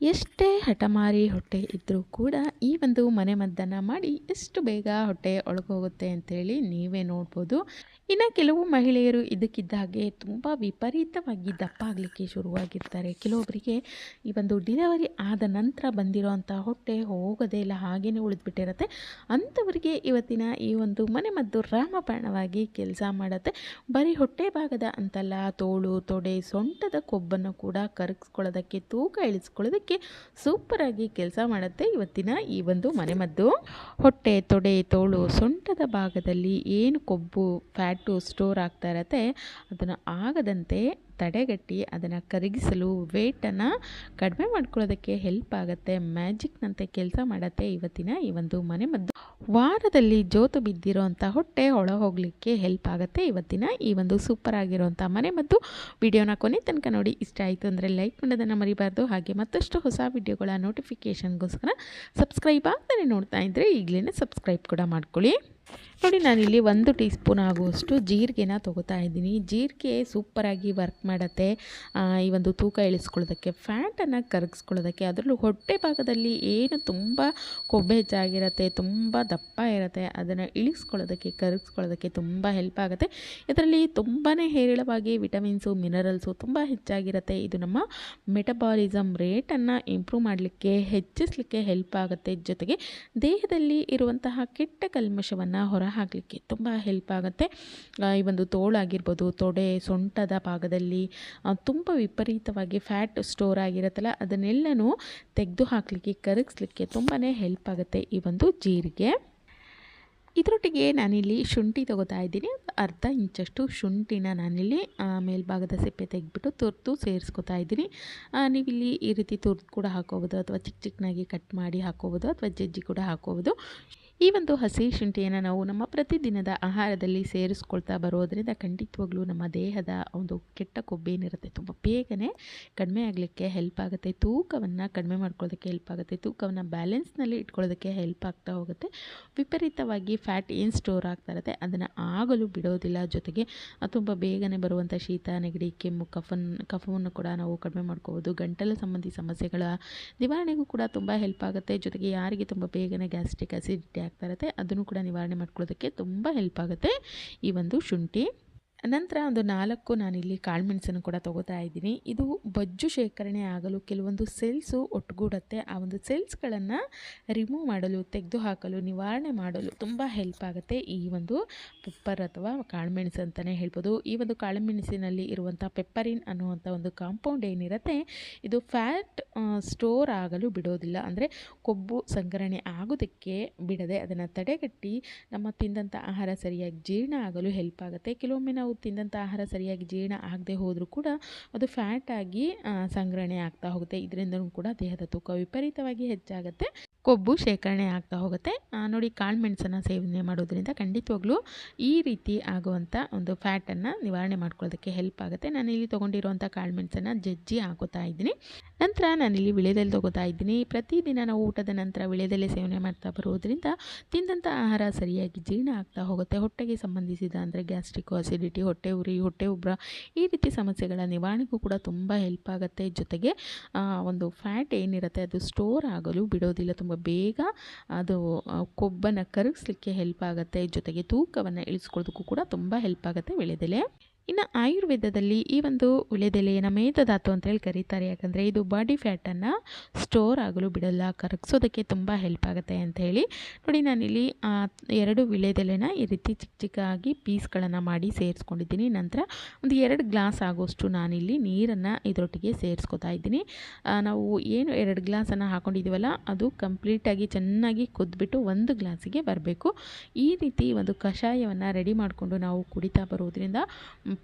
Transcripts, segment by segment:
ಎಷ್ಟೇ ಹಠಮಾರಿ ಹೊಟ್ಟೆ ಇದ್ದರೂ ಕೂಡ ಈ ಒಂದು ಮನೆಮದ್ದನ್ನು ಮಾಡಿ ಎಷ್ಟು ಬೇಗ ಹೊಟ್ಟೆ ಒಳಗೋಗುತ್ತೆ ಅಂತೇಳಿ ನೀವೇ ನೋಡ್ಬೋದು. ಇನ್ನು ಕೆಲವು ಮಹಿಳೆಯರು ಇದಕ್ಕಿದ್ದ ಹಾಗೆ ತುಂಬ ವಿಪರೀತವಾಗಿ ದಪ್ಪ ಆಗಲಿಕ್ಕೆ ಶುರುವಾಗಿರ್ತಾರೆ. ಕೆಲವೊಬ್ಬರಿಗೆ ಈ ಒಂದು ಡಿಲೆವರಿ ಆದ ನಂತರ ಬಂದಿರೋವಂಥ ಹೊಟ್ಟೆ ಹೋಗೋದೇ ಇಲ್ಲ ಹಾಗೇ ಉಳಿದ್ಬಿಟ್ಟಿರುತ್ತೆ. ಅಂಥವರಿಗೆ ಇವತ್ತಿನ ಈ ಒಂದು ಮನೆಮದ್ದು ರಾಮಬಾಣವಾಗಿ ಕೆಲಸ ಮಾಡುತ್ತೆ. ಬರೀ ಹೊಟ್ಟೆ ಭಾಗದ ಅಂತಲ್ಲ, ತೋಳು, ತೊಡೆ, ಸೊಂಟದ ಕೊಬ್ಬನ್ನು ಕೂಡ ಕರಗಿಸ್ಕೊಳ್ಳೋದಕ್ಕೆ, ತೂಕ ಇಳಿಸ್ಕೊಳ್ಳೋದಕ್ಕೆ ಸೂಪರಾಗಿ ಕೆಲಸ ಮಾಡುತ್ತೆ ಇವತ್ತಿನ ಈ ಒಂದು ಮನೆಮದ್ದು. ಹೊಟ್ಟೆ, ತೊಡೆ, ತೋಳು ಸೊಂಟದ ಭಾಗದಲ್ಲಿ ಏನು ಕೊಬ್ಬು, ಫ್ಯಾಟು ಸ್ಟೋರ್ ಆಗ್ತಾ ಇರತ್ತೆ ಅದನ್ನು ಆಗದಂತೆ ತಡೆಗಟ್ಟಿ ಅದನ್ನು ಕರಗಿಸಲು ವೇಟನ್ನು ಕಡಿಮೆ ಮಾಡ್ಕೊಳ್ಳೋದಕ್ಕೆ ಹೆಲ್ಪ್ ಆಗುತ್ತೆ, ಮ್ಯಾಜಿಕ್ನಂತೆ ಕೆಲಸ ಮಾಡುತ್ತೆ ಇವತ್ತಿನ ಈ ಒಂದು ಮನೆಮದ್ದು. ವಾರದಲ್ಲಿ ಜೋತು ಬಿದ್ದಿರೋಂಥ ಹೊಟ್ಟೆ ಒಳ ಹೋಗಲಿಕ್ಕೆ ಹೆಲ್ಪ್ ಆಗುತ್ತೆ. ಇವತ್ತಿನ ಈ ಒಂದು ಸೂಪರ್ ಆಗಿರುವಂಥ ಮನೆ ಮತ್ತು ವಿಡಿಯೋನ ಕೊನೆ ತನಕ ನೋಡಿ. ಇಷ್ಟ ಆಯಿತು ಅಂದರೆ ಲೈಕ್ ಮಾಡೋದನ್ನು ಮರಿಬಾರ್ದು. ಹಾಗೆ ಮತ್ತಷ್ಟು ಹೊಸ ವಿಡಿಯೋಗಳ ನೋಟಿಫಿಕೇಷನ್ಗೋಸ್ಕರ ಸಬ್ಸ್ಕ್ರೈಬ್ ಆಗ್ತಾನೆ ನೋಡ್ತಾ ಇದ್ದರೆ ಈಗಲೇ ಸಬ್ಸ್ಕ್ರೈಬ್ ಕೂಡ ಮಾಡ್ಕೊಳ್ಳಿ. ನೋಡಿ, ನಾನಿಲ್ಲಿ ಒಂದು ಟೀ ಸ್ಪೂನ್ ಆಗುವಷ್ಟು ಜೀರಿಗೆನ ತೊಗೋತಾ ಇದ್ದೀನಿ. ಜೀರಿಗೆ ಸೂಪರಾಗಿ ವರ್ಕ್ ಮಾಡುತ್ತೆ. ಈ ಒಂದು ತೂಕ ಇಳಿಸ್ಕೊಳ್ಳೋದಕ್ಕೆ, ಫ್ಯಾಟನ್ನು ಕರಗಿಸ್ಕೊಳ್ಳೋದಕ್ಕೆ, ಅದರಲ್ಲೂ ಹೊಟ್ಟೆ ಭಾಗದಲ್ಲಿ ಏನು ತುಂಬ ಕೊಬ್ಬೆ ಹೆಚ್ಚಾಗಿರುತ್ತೆ ತುಂಬ ದಪ್ಪ ಇರುತ್ತೆ, ಅದನ್ನು ಇಳಿಸ್ಕೊಳ್ಳೋದಕ್ಕೆ, ಕರಗಿಸ್ಕೊಳ್ಳೋದಕ್ಕೆ ತುಂಬ ಹೆಲ್ಪ್ ಆಗುತ್ತೆ. ಇದರಲ್ಲಿ ತುಂಬಾ ಹೇರಳವಾಗಿ ವಿಟಮಿನ್ಸು, ಮಿನರಲ್ಸು ತುಂಬ ಹೆಚ್ಚಾಗಿರುತ್ತೆ. ಇದು ನಮ್ಮ ಮೆಟಬಾಲಿಸಮ್ ರೇಟನ್ನು ಇಂಪ್ರೂವ್ ಮಾಡಲಿಕ್ಕೆ, ಹೆಚ್ಚಿಸಲಿಕ್ಕೆ ಹೆಲ್ಪ್ ಆಗುತ್ತೆ. ಜೊತೆಗೆ ದೇಹದಲ್ಲಿ ಇರುವಂತಹ ಕೆಟ್ಟ ಕಲ್ಮಶವನ್ನು ಹೊರ ಹಾಕಲಿಕ್ಕೆ ತುಂಬ ಹೆಲ್ಪ್ ಆಗುತ್ತೆ. ಈ ಒಂದು ತೋಳಾಗಿರ್ಬೋದು, ತೊಡೆ, ಸೊಂಟದ ಭಾಗದಲ್ಲಿ ತುಂಬ ವಿಪರೀತವಾಗಿ ಫ್ಯಾಟ್ ಸ್ಟೋರ್ ಆಗಿರುತ್ತಲ್ಲ, ಅದನ್ನೆಲ್ಲನೂ ತೆಗೆದು ಹಾಕಲಿಕ್ಕೆ ಕರಗಿಸ್ಲಿಕ್ಕೆ ತುಂಬಾ ಹೆಲ್ಪ್ ಆಗುತ್ತೆ ಈ ಒಂದು ಜೀರಿಗೆ. ಇದರೊಟ್ಟಿಗೆ ನಾನಿಲ್ಲಿ ಶುಂಠಿ ತಗೋತಾ ಇದ್ದೀನಿ. ಅರ್ಧ ಇಂಚಷ್ಟು ಶುಂಠಿನ ನಾನಿಲ್ಲಿ ಮೇಲ್ಭಾಗದ ಸಿಪ್ಪೆ ತೆಗೆದ್ಬಿಟ್ಟು ತುರ್ತು ಸೇರಿಸ್ಕೊತಾ ಇದ್ದೀನಿ. ನೀವಿಲ್ಲಿ ಈ ರೀತಿ ತುರ್ದು ಕೂಡ ಹಾಕೋಬೋದು, ಅಥವಾ ಚಿಕ್ಕ ಚಿಕ್ಕನಾಗಿ ಕಟ್ ಮಾಡಿ ಹಾಕೋಬೋದು, ಅಥವಾ ಜಜ್ಜಿ ಕೂಡ ಹಾಕೋಬೋದು. ಈ ಒಂದು ಹಸಿ ಶುಂಠಿಯನ್ನು ನಾವು ನಮ್ಮ ಪ್ರತಿದಿನದ ಆಹಾರದಲ್ಲಿ ಸೇರಿಸ್ಕೊಳ್ತಾ ಬರೋದರಿಂದ ಖಂಡಿತವಾಗ್ಲೂ ನಮ್ಮ ದೇಹದ ಒಂದು ಕೆಟ್ಟ ಕೊಬ್ಬೇನಿರುತ್ತೆ ತುಂಬ ಬೇಗನೆ ಕಡಿಮೆ ಆಗಲಿಕ್ಕೆ ಹೆಲ್ಪ್ ಆಗುತ್ತೆ. ತೂಕವನ್ನು ಕಡಿಮೆ ಮಾಡ್ಕೊಳ್ಳೋದಕ್ಕೆ ಹೆಲ್ಪ್ ಆಗುತ್ತೆ. ತೂಕವನ್ನು ಬ್ಯಾಲೆನ್ಸ್ನಲ್ಲಿ ಇಟ್ಕೊಳ್ಳೋದಕ್ಕೆ ಹೆಲ್ಪ್ ಆಗ್ತಾ ಹೋಗುತ್ತೆ. ವಿಪರೀತವಾಗಿ ಫ್ಯಾಟ್ ಏನು ಸ್ಟೋರ್ ಆಗ್ತಾ ಇರುತ್ತೆ, ಅದನ್ನು ಆಗಲು ಬಿಡೋದಿಲ್ಲ. ಜೊತೆಗೆ ತುಂಬ ಬೇಗನೆ ಬರುವಂಥ ಶೀತ, ನೆಗಡಿ, ಕೆಮ್ಮು, ಕಫನ್, ಕಫವನ್ನು ಕೂಡ ನಾವು ಕಡಿಮೆ ಮಾಡ್ಕೋಬೋದು. ಗಂಟಲು ಸಂಬಂಧಿ ಸಮಸ್ಯೆಗಳ ನಿವಾರಣೆಗೂ ಕೂಡ ತುಂಬ ಹೆಲ್ಪ್ ಆಗುತ್ತೆ. ಜೊತೆಗೆ ಯಾರಿಗೆ ತುಂಬ ಬೇಗನೆ ಗ್ಯಾಸ್ಟ್ರಿಕ್ ಅಸಿಡಿಟಿ ಆಗ್ತಾ ಇರುತ್ತೆ. ಅದನ್ನು ಕೂಡ ನಿವಾರಣೆ ಮಾಡ್ಕೊಳ್ಳೋದಕ್ಕೆ ತುಂಬ ಹೆಲ್ಪ್ ಆಗುತ್ತೆ. ಈ ಒಂದು ಶುಂಠಿ. ನಂತರ ಒಂದು ನಾಲ್ಕು ನಾನಿಲ್ಲಿ ಕಾಳುಮೆಣಸನ್ನು ಕೂಡ ತೊಗೋತಾ ಇದ್ದೀನಿ. ಇದು ಬಜ್ಜು ಶೇಖರಣೆ ಆಗಲು ಕೆಲವೊಂದು ಸೆಲ್ಸು ಒಟ್ಟುಗೂಡುತ್ತೆ ಆ ಒಂದು ಸೆಲ್ಸ್ಗಳನ್ನು ರಿಮೂವ್ ಮಾಡಲು ತೆಗೆದು ಹಾಕಲು ನಿವಾರಣೆ ಮಾಡಲು ತುಂಬ ಹೆಲ್ಪ್ ಆಗುತ್ತೆ ಈ ಒಂದು ಪೆಪ್ಪರ್ ಅಥವಾ ಕಾಳುಮೆಣಸು ಅಂತಲೇ ಹೇಳ್ಬೋದು. ಈ ಒಂದು ಕಾಳುಮೆಣಸಿನಲ್ಲಿ ಇರುವಂಥ ಪೆಪ್ಪರಿನ್ ಅನ್ನುವಂಥ ಒಂದು ಕಾಂಪೌಂಡ್ ಏನಿರುತ್ತೆ, ಇದು ಫ್ಯಾಟ್ ಸ್ಟೋರ್ ಆಗಲು ಬಿಡೋದಿಲ್ಲ. ಅಂದರೆ ಕೊಬ್ಬು ಸಂಗ್ರಹಣೆ ಆಗೋದಕ್ಕೆ ಬಿಡದೆ ಅದನ್ನು ತಡೆಗಟ್ಟಿ ನಮ್ಮ ತಿಂದಂಥ ಆಹಾರ ಸರಿಯಾಗಿ ಜೀರ್ಣ ಆಗಲು ಹೆಲ್ಪ್ ಆಗುತ್ತೆ. ಕೆಲವೊಮ್ಮೆ ನಾವು ತಿಂದಂಥ ಆಹಾರ ಸರಿಯಾಗಿ ಜೀರ್ಣ ಆಗದೆ ಹೋದರೂ ಕೂಡ ಅದು ಫ್ಯಾಟಾಗಿ ಸಂಗ್ರಹಣೆ ಆಗ್ತಾ ಹೋಗುತ್ತೆ. ಇದರಿಂದನು ಕೂಡ ದೇಹದ ತೂಕ ವಿಪರೀತವಾಗಿ ಹೆಚ್ಚಾಗುತ್ತೆ. ಕೊಬ್ಬು ಶೇಖರಣೆ ಆಗ್ತಾ ಹೋಗುತ್ತೆ. ನೋಡಿ ಕಾಳುಮೆಣಸನ್ನು ಸೇವನೆ ಮಾಡೋದ್ರಿಂದ ಖಂಡಿತವಾಗ್ಲೂ ಈ ರೀತಿ ಆಗುವಂಥ ಒಂದು ಫ್ಯಾಟನ್ನು ನಿವಾರಣೆ ಮಾಡ್ಕೊಳ್ಳೋದಕ್ಕೆ ಹೆಲ್ಪ್ ಆಗುತ್ತೆ. ನಾನು ಇಲ್ಲಿ ತೊಗೊಂಡಿರುವಂಥ ಕಾಳುಮೆಣಸನ್ನು ಜಜ್ಜಿ ಹಾಕೋತಾ ಇದ್ದೀನಿ. ನಂತರ ನಾನಿಲ್ಲಿ ವಿಳೆದೆಲೆ ತೊಗೋತಾ ಇದ್ದೀನಿ. ಪ್ರತಿದಿನ ನಾವು ಊಟದ ನಂತರ ವಿಳೆದೆಲೆ ಸೇವನೆ ಮಾಡ್ತಾ ಬರೋದ್ರಿಂದ ತಿಂದಂಥ ಆಹಾರ ಸರಿಯಾಗಿ ಜೀರ್ಣ ಆಗ್ತಾ ಹೋಗುತ್ತೆ. ಹೊಟ್ಟೆಗೆ ಸಂಬಂಧಿಸಿದ ಅಂದರೆ ಗ್ಯಾಸ್ಟ್ರಿಕ್ ಅಸಿಡಿಟಿ ಹೊಟ್ಟೆ ಉರಿ, ಹೊಟ್ಟೆ ಉಬ್ರ ಈ ರೀತಿ ಸಮಸ್ಯೆಗಳ ನಿವಾರಣೆಗೂ ಕೂಡ ತುಂಬ ಹೆಲ್ಪ್ ಆಗುತ್ತೆ. ಜೊತೆಗೆ ಒಂದು ಫ್ಯಾಟ್ ಏನಿರುತ್ತೆ ಅದು ಸ್ಟೋರ್ ಆಗಲು ಬಿಡೋದಿಲ್ಲ. ತುಂಬ ಬೇಗ ಅದು ಕೊಬ್ಬನ್ನು ಕರಗಿಸ್ಲಿಕ್ಕೆ ಹೆಲ್ಪ್ ಆಗುತ್ತೆ. ಜೊತೆಗೆ ತೂಕವನ್ನು ಇಳಿಸ್ಕೊಳ್ಳೋದಕ್ಕೂ ಕೂಡ ತುಂಬ ಹೆಲ್ಪ್ ಆಗುತ್ತೆ. ವಿಳೆದೆಲೆ ಇನ್ನು ಆಯುರ್ವೇದದಲ್ಲಿ ಈ ಒಂದು ಉಳೆದೆಲೆಯನ್ನು ಮೇಧಧಾತು ಅಂತೇಳಿ ಕರೀತಾರೆ. ಯಾಕಂದರೆ ಇದು ಬಾಡಿ ಫ್ಯಾಟನ್ನು ಸ್ಟೋರ್ ಆಗಲು ಬಿಡಲ್ಲ, ಕರಗಿಸೋದಕ್ಕೆ ತುಂಬ ಹೆಲ್ಪ್ ಆಗುತ್ತೆ ಅಂತ ಹೇಳಿ. ನೋಡಿ, ನಾನಿಲ್ಲಿ ಎರಡು ವಿಳೆದೆಲೆನ ಈ ರೀತಿ ಚಿಕ್ಕ ಚಿಕ್ಕಾಗಿ ಪೀಸ್ಗಳನ್ನು ಮಾಡಿ ಸೇರಿಸ್ಕೊಂಡಿದ್ದೀನಿ. ನಂತರ ಒಂದು ಎರಡು ಗ್ಲಾಸ್ ಆಗೋಷ್ಟು ನಾನಿಲ್ಲಿ ನೀರನ್ನು ಇದರೊಟ್ಟಿಗೆ ಸೇರಿಸ್ಕೊತಾ ಇದ್ದೀನಿ. ನಾವು ಏನು ಎರಡು ಗ್ಲಾಸನ್ನು ಹಾಕೊಂಡಿದ್ದೀವಲ್ಲ, ಅದು ಕಂಪ್ಲೀಟಾಗಿ ಚೆನ್ನಾಗಿ ಕುದ್ಬಿಟ್ಟು ಒಂದು ಗ್ಲಾಸಿಗೆ ಬರಬೇಕು. ಈ ರೀತಿ ಒಂದು ಕಷಾಯವನ್ನು ರೆಡಿ ಮಾಡಿಕೊಂಡು ನಾವು ಕುಡಿತಾ ಬರೋದ್ರಿಂದ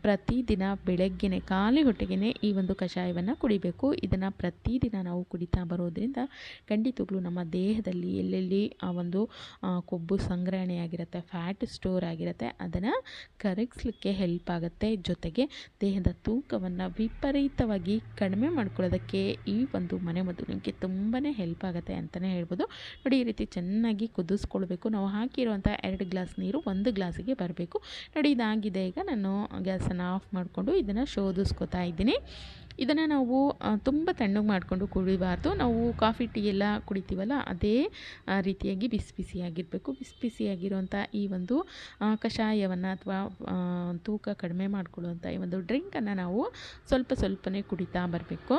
ಪ್ರತಿದಿನ ಬೆಳಗ್ಗೆನೆ, ಖಾಲಿ ಹೊಟ್ಟೆಗೆ ಈ ಒಂದು ಕಷಾಯವನ್ನು ಕುಡಿಬೇಕು. ಇದನ್ನು ಪ್ರತಿದಿನ ನಾವು ಕುಡಿತಾ ಬರೋದ್ರಿಂದ ಖಂಡಿತವಾಗ್ಲೂ ನಮ್ಮ ದೇಹದಲ್ಲಿ ಎಲ್ಲೆಲ್ಲಿ ಆ ಒಂದು ಕೊಬ್ಬು ಕೊಬ್ಬು ಸಂಗ್ರಹಣೆಯಾಗಿರುತ್ತೆ ಫ್ಯಾಟ್ ಸ್ಟೋರ್ ಆಗಿರುತ್ತೆ, ಅದನ್ನು ಕರಗಿಸ್ಲಿಕ್ಕೆ ಹೆಲ್ಪ್ ಆಗುತ್ತೆ. ಜೊತೆಗೆ ದೇಹದ ತೂಕವನ್ನು ವಿಪರೀತವಾಗಿ ಕಡಿಮೆ ಮಾಡ್ಕೊಳ್ಳೋದಕ್ಕೆ ಈ ಒಂದು ಮನೆಮದ್ದು ನಿಮಗೆ ತುಂಬಾ ಹೆಲ್ಪ್ ಆಗುತ್ತೆ ಅಂತಲೇ ಹೇಳ್ಬೋದು. ನೋಡಿ, ಈ ರೀತಿ ಚೆನ್ನಾಗಿ ಕುದಿಸ್ಕೊಳ್ಬೇಕು. ನಾವು ಹಾಕಿರುವಂಥ ಎರಡು ಗ್ಲಾಸ್ ನೀರು ಒಂದು ಗ್ಲಾಸಿಗೆ ಬರಬೇಕು. ನೋಡಿ, ಇದಾಗಿದೆ. ಈಗ ನಾನು ಗ್ಯಾಸನ್ನು ಆಫ್ ಮಾಡಿಕೊಂಡು ಇದನ್ನು ಶೋಧಿಸ್ಕೊತಾ ಇದ್ದೀನಿ. ಇದನ್ನು ನಾವು ತುಂಬ ತಣ್ಣಗೆ ಮಾಡಿಕೊಂಡು ಕುಡಿಬಾರ್ದು. ನಾವು ಕಾಫಿ, ಟೀ ಎಲ್ಲ ಕುಡಿತೀವಲ್ಲ, ಅದೇ ರೀತಿಯಾಗಿ ಬಿಸಿ ಬಿಸಿಯಾಗಿರಬೇಕು ಬಿಸಿ ಬಿಸಿಯಾಗಿರುವಂಥ ಈ ಒಂದು ಕಷಾಯವನ್ನು ಅಥವಾ ತೂಕ ಕಡಿಮೆ ಮಾಡಿಕೊಳ್ಳುವಂಥ ಈ ಒಂದು ಡ್ರಿಂಕನ್ನು ನಾವು ಸ್ವಲ್ಪ ಸ್ವಲ್ಪನೇ ಕುಡಿತಾ ಬರಬೇಕು.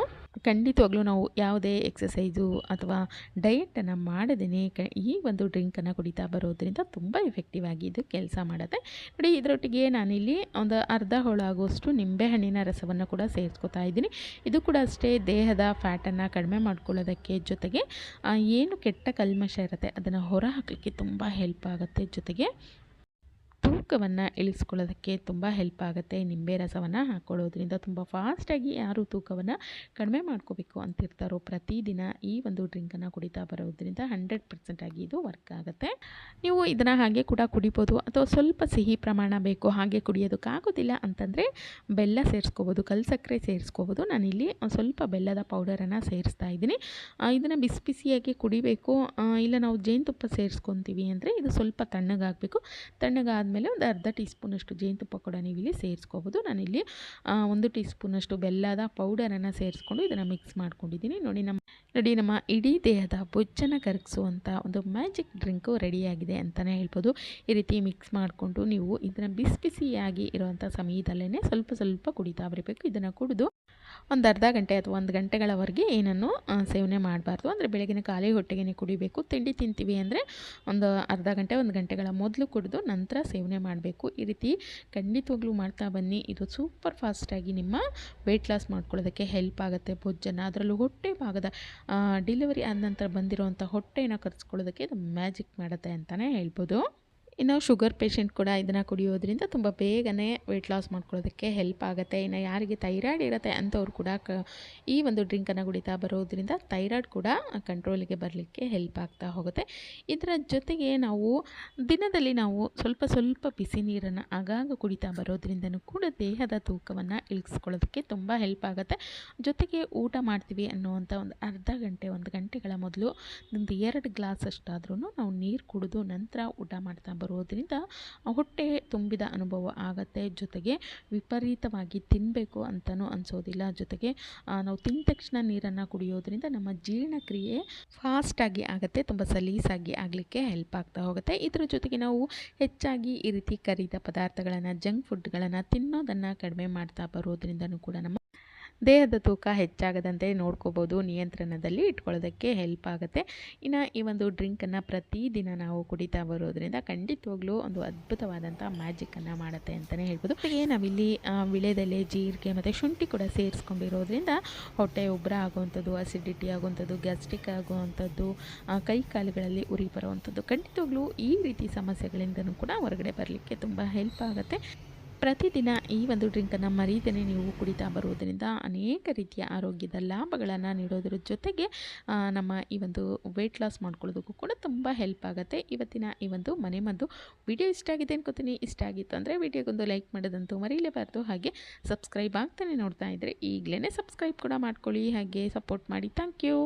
ಖಂಡಿತವಾಗ್ಲೂ ನಾವು ಯಾವುದೇ ಎಕ್ಸಸೈಸು ಅಥವಾ ಡಯೆಟನ್ನು ಮಾಡದೇ ಕ, ಈ ಒಂದು ಡ್ರಿಂಕನ್ನು ಕುಡಿತಾ ಬರೋದ್ರಿಂದ ತುಂಬ ಎಫೆಕ್ಟಿವ್ ಆಗಿ ಇದು ಕೆಲಸ ಮಾಡುತ್ತೆ. ನೋಡಿ, ಇದರೊಟ್ಟಿಗೆ ನಾನಿಲ್ಲಿ ಒಂದು ಅರ್ಧ ಹೋಳಾಗುವಷ್ಟು ನಿಂಬೆಹಣ್ಣಿನ ರಸವನ್ನು ಕೂಡ ಸೇರಿಸ್ಕೊತಾ ಇದ್ದೀನಿ. ಇದು ಕೂಡ ಅಷ್ಟೇ ದೇಹದ ಫ್ಯಾಟನ್ನು ಕಡಿಮೆ ಮಾಡ್ಕೊಳ್ಳೋದಕ್ಕೆ ಜೊತೆಗೆ ಏನು ಕೆಟ್ಟ ಕಲ್ಮಶ ಇರುತ್ತೆ ಅದನ್ನು ಹೊರ ಹಾಕಲಿಕ್ಕೆ ತುಂಬ ಹೆಲ್ಪ್ ಆಗುತ್ತೆ ಜೊತೆಗೆ. ತೂಕವನ್ನು ಇಳಿಸ್ಕೊಳ್ಳೋದಕ್ಕೆ ತುಂಬ ಹೆಲ್ಪ್ ಆಗುತ್ತೆ. ನಿಂಬೆ ರಸವನ್ನು ಹಾಕ್ಕೊಳ್ಳೋದ್ರಿಂದ ತುಂಬ ಫಾಸ್ಟಾಗಿ ಯಾರು ತೂಕವನ್ನು ಕಡಿಮೆ ಮಾಡ್ಕೋಬೇಕು ಅಂತಿರ್ತಾರೋ ಪ್ರತಿದಿನ ಈ ಒಂದು ಡ್ರಿಂಕನ್ನು ಕುಡಿತಾ ಬರೋದ್ರಿಂದ ಹಂಡ್ರೆಡ್ ಪರ್ಸೆಂಟಾಗಿ ಇದು ವರ್ಕ್ ಆಗುತ್ತೆ. ನೀವು ಇದನ್ನು ಹಾಗೆ ಕೂಡ ಕುಡಿಬೋದು. ಅಥವಾ ಸ್ವಲ್ಪ ಸಿಹಿ ಪ್ರಮಾಣ ಬೇಕು, ಹಾಗೆ ಕುಡಿಯೋದಕ್ಕಾಗೋದಿಲ್ಲ ಅಂತಂದರೆ ಬೆಲ್ಲ ಸೇರಿಸ್ಕೋಬೋದು ಕಲ್ ಸಕ್ಕರೆ ಸೇರಿಸ್ಕೋಬೋದು. ನಾನಿಲ್ಲಿ ಸ್ವಲ್ಪ ಬೆಲ್ಲದ ಪೌಡರನ್ನು ಸೇರಿಸ್ತಾ ಇದ್ದೀನಿ. ಇದನ್ನು ಬಿಸಿ ಬಿಸಿಯಾಗಿ ಕುಡಿಬೇಕು. ಇಲ್ಲ ನಾವು ಜೇನುತುಪ್ಪ ಸೇರಿಸ್ಕೊತೀವಿ ಅಂದರೆ ಇದು ಸ್ವಲ್ಪ ತಣ್ಣಗಾಗಬೇಕು. ತಣ್ಣಗಾದಮೇಲೆ ಒಂದು ಅರ್ಧ ಟೀ ಸ್ಪೂನಷ್ಟು ಜೇನುತುಪ್ಪ ಕೂಡ ನೀವು ಇಲ್ಲಿ ಸೇರಿಸ್ಕೋಬೋದು. ನಾನಿಲ್ಲಿ ಒಂದು ಟೀ ಸ್ಪೂನಷ್ಟು ಬೆಲ್ಲದ ಪೌಡರನ್ನು ಸೇರಿಸ್ಕೊಂಡು ಇದನ್ನು ಮಿಕ್ಸ್ ಮಾಡ್ಕೊಂಡಿದ್ದೀನಿ. ನೋಡಿ, ನಮ್ಮ ನೋಡಿ, ನಮ್ಮ ಇಡೀ ದೇಹದ ಬೊಜ್ಜನ್ನು ಕರಗಿಸುವಂಥ ಒಂದು ಮ್ಯಾಜಿಕ್ ಡ್ರಿಂಕು ರೆಡಿಯಾಗಿದೆ ಅಂತಲೇ ಹೇಳ್ಬೋದು. ಈ ರೀತಿ ಮಿಕ್ಸ್ ಮಾಡಿಕೊಂಡು ನೀವು ಇದನ್ನು ಬಿಸಿ ಬಿಸಿಯಾಗಿ ಇರುವಂಥ ಸಮಯದಲ್ಲೇ ಸ್ವಲ್ಪ ಸ್ವಲ್ಪ ಕುಡಿತಾ ಬರಬೇಕು. ಇದನ್ನು ಕುಡಿದು ಒಂದು ಅರ್ಧ ಗಂಟೆ ಅಥವಾ ಒಂದು ಗಂಟೆಗಳವರೆಗೆ ಏನನ್ನು ಸೇವನೆ ಮಾಡಬಾರ್ದು. ಅಂದರೆ ಬೆಳಗಿನ ಖಾಲಿ ಹೊಟ್ಟೆಗೆ ಕುಡಿಬೇಕು. ತಿಂಡಿ ತಿಂತೀವಿ ಅಂದರೆ ಒಂದು ಅರ್ಧ ಗಂಟೆ, ಒಂದು ಗಂಟೆಗಳ ಮೊದಲು ಕುಡಿದು ನಂತರ ಸೇವನೆ ಮಾಡಬೇಕು. ಈ ರೀತಿ ಖಂಡಿತವಾಗ್ಲೂ ಮಾಡ್ತಾ ಬನ್ನಿ. ಇದು ಸೂಪರ್ ಫಾಸ್ಟಾಗಿ ನಿಮ್ಮ ವೆಯ್ಟ್ ಲಾಸ್ ಮಾಡ್ಕೊಳ್ಳೋದಕ್ಕೆ ಹೆಲ್ಪ್ ಆಗುತ್ತೆ. ಬೊಜ್ಜನ್ನು ಅದರಲ್ಲೂ ಹೊಟ್ಟೆ ಭಾಗದ ಡಿಲಿವರಿ ಆದ ನಂತರ ಬಂದಿರುವಂಥ ಹೊಟ್ಟೆನ ಕರೆಸ್ಕೊಳ್ಳೋದಕ್ಕೆ ಇದು ಮ್ಯಾಜಿಕ್ ಮಾಡುತ್ತೆ ಅಂತಲೇ ಹೇಳ್ಬೋದು. ಇನ್ನು ಶುಗರ್ ಪೇಷಂಟ್ ಕೂಡ ಇದನ್ನು ಕುಡಿಯೋದ್ರಿಂದ ತುಂಬ ಬೇಗನೆ ವೆಯ್ಟ್ ಲಾಸ್ ಮಾಡ್ಕೊಳ್ಳೋದಕ್ಕೆ ಹೆಲ್ಪ್ ಆಗುತ್ತೆ. ಇನ್ನು ಯಾರಿಗೆ ಥೈರಾಯ್ಡ್ ಇರುತ್ತೆ ಅಂಥವ್ರು ಕೂಡ ಕ, ಈ ಒಂದು ಡ್ರಿಂಕನ್ನು ಕುಡಿತಾ ಬರೋದ್ರಿಂದ ಥೈರಾಯ್ಡ್ ಕೂಡ ಕಂಟ್ರೋಲಿಗೆ ಬರಲಿಕ್ಕೆ ಹೆಲ್ಪ್ ಆಗ್ತಾ ಹೋಗುತ್ತೆ. ಇದರ ಜೊತೆಗೆ ನಾವು ದಿನದಲ್ಲಿ ನಾವು ಸ್ವಲ್ಪ ಸ್ವಲ್ಪ ಬಿಸಿ ನೀರನ್ನು ಆಗಾಗ ಕುಡಿತಾ ಬರೋದ್ರಿಂದನೂ ಕೂಡ ದೇಹದ ತೂಕವನ್ನು ಇಳಿಸ್ಕೊಳ್ಳೋದಕ್ಕೆ ತುಂಬ ಹೆಲ್ಪ್ ಆಗುತ್ತೆ. ಜೊತೆಗೆ ಊಟ ಮಾಡ್ತೀವಿ ಅನ್ನುವಂಥ ಒಂದು ಅರ್ಧ ಗಂಟೆ, ಒಂದು ಗಂಟೆಗಳ ಮೊದಲು ಒಂದು ಎರಡು ಗ್ಲಾಸ್ ಅಷ್ಟಾದ್ರೂ ನಾವು ನೀರು ಕುಡಿದು ನಂತರ ಊಟ ಮಾಡ್ತಾ ಬರೋದ್ರಿಂದ ಹೊಟ್ಟೆ ತುಂಬಿದ ಅನುಭವ ಆಗುತ್ತೆ. ಜೊತೆಗೆ ವಿಪರೀತವಾಗಿ ತಿನ್ನಬೇಕು ಅಂತಲೂ ಅನಿಸೋದಿಲ್ಲ. ಜೊತೆಗೆ ನಾವು ತಿಂದ ತಕ್ಷಣ ನೀರನ್ನು ಕುಡಿಯೋದ್ರಿಂದ ನಮ್ಮ ಜೀರ್ಣಕ್ರಿಯೆ ಫಾಸ್ಟಾಗಿ ಆಗುತ್ತೆ. ತುಂಬ ಸಲೀಸಾಗಿ ಆಗಲಿಕ್ಕೆ ಹೆಲ್ಪ್ ಆಗ್ತಾ ಹೋಗುತ್ತೆ. ಇದ್ರ ಜೊತೆಗೆ ನಾವು ಹೆಚ್ಚಾಗಿ ಈ ರೀತಿ ಕರಿದ ಪದಾರ್ಥಗಳನ್ನು ಜಂಕ್ ಫುಡ್ಗಳನ್ನು ತಿನ್ನೋದನ್ನು ಕಡಿಮೆ ಮಾಡ್ತಾ ಬರೋದ್ರಿಂದನೂ ಕೂಡ ನಮ್ಮ ದೇಹದ ತೂಕ ಹೆಚ್ಚಾಗದಂತೆ ನೋಡ್ಕೋಬೋದು. ನಿಯಂತ್ರಣದಲ್ಲಿ ಇಟ್ಕೊಳ್ಳೋದಕ್ಕೆ ಹೆಲ್ಪ್ ಆಗುತ್ತೆ. ಇನ್ನು ಈ ಒಂದು ಡ್ರಿಂಕನ್ನು ಪ್ರತಿದಿನ ನಾವು ಕುಡಿತಾ ಬರೋದ್ರಿಂದ ಖಂಡಿತವಾಗ್ಲೂ ಒಂದು ಅದ್ಭುತವಾದಂಥ ಮ್ಯಾಜಿಕ್ಕನ್ನು ಮಾಡುತ್ತೆ ಅಂತಲೇ ಹೇಳ್ಬೋದು. ಹಾಗೆ ನಾವಿಲ್ಲಿ ವಿಳೆದೆಲೆ, ಜೀರಿಗೆ ಮತ್ತು ಶುಂಠಿ ಕೂಡ ಸೇರಿಸ್ಕೊಂಡಿರೋದ್ರಿಂದ ಹೊಟ್ಟೆ ಉಬ್ಬರ ಆಗುವಂಥದ್ದು ಅಸಿಡಿಟಿ ಆಗುವಂಥದ್ದು ಗ್ಯಾಸ್ಟ್ರಿಕ್ ಆಗುವಂಥದ್ದು ಕೈ ಕಾಲುಗಳಲ್ಲಿ ಉರಿ ಬರುವಂಥದ್ದು ಖಂಡಿತವಾಗ್ಲೂ ಈ ರೀತಿ ಸಮಸ್ಯೆಗಳಿಂದನೂ ಕೂಡ ಹೊರಗಡೆ ಬರಲಿಕ್ಕೆ ತುಂಬ ಹೆಲ್ಪ್ ಆಗುತ್ತೆ. ಪ್ರತಿದಿನ ಈ ಒಂದು ಡ್ರಿಂಕನ್ನು ಮರೀದೇ ನೀವು ಕುಡಿತಾ ಬರುವುದರಿಂದ ಅನೇಕ ರೀತಿಯ ಆರೋಗ್ಯದ ಲಾಭಗಳನ್ನು ನೀಡೋದ್ರ ಜೊತೆಗೆ ನಮ್ಮ ಈ ಒಂದು ವೆಯ್ಟ್ ಲಾಸ್ ಮಾಡ್ಕೊಳ್ಳೋದಕ್ಕೂ ಕೂಡ ತುಂಬ ಹೆಲ್ಪ್ ಆಗುತ್ತೆ. ಇವತ್ತಿನ ಈ ಒಂದು ಮನೆಮದ್ದು ವಿಡಿಯೋ ಇಷ್ಟ ಆಗಿದೆ ಅನ್ಕೋತೀನಿ. ಇಷ್ಟ ಆಗಿತ್ತು ಅಂದರೆ ವಿಡಿಯೋಗೊಂದು ಲೈಕ್ ಮಾಡೋದಂತೂ ಮರೀಲೇಬಾರ್ದು. ಹಾಗೆ ಸಬ್ಸ್ಕ್ರೈಬ್ ಆಗ್ತಾನೆ ನೋಡ್ತಾ ಇದ್ದರೆ ಈಗಲೇ ಸಬ್ಸ್ಕ್ರೈಬ್ ಕೂಡ ಮಾಡ್ಕೊಳ್ಳಿ. ಹಾಗೆ ಸಪೋರ್ಟ್ ಮಾಡಿ. Thank you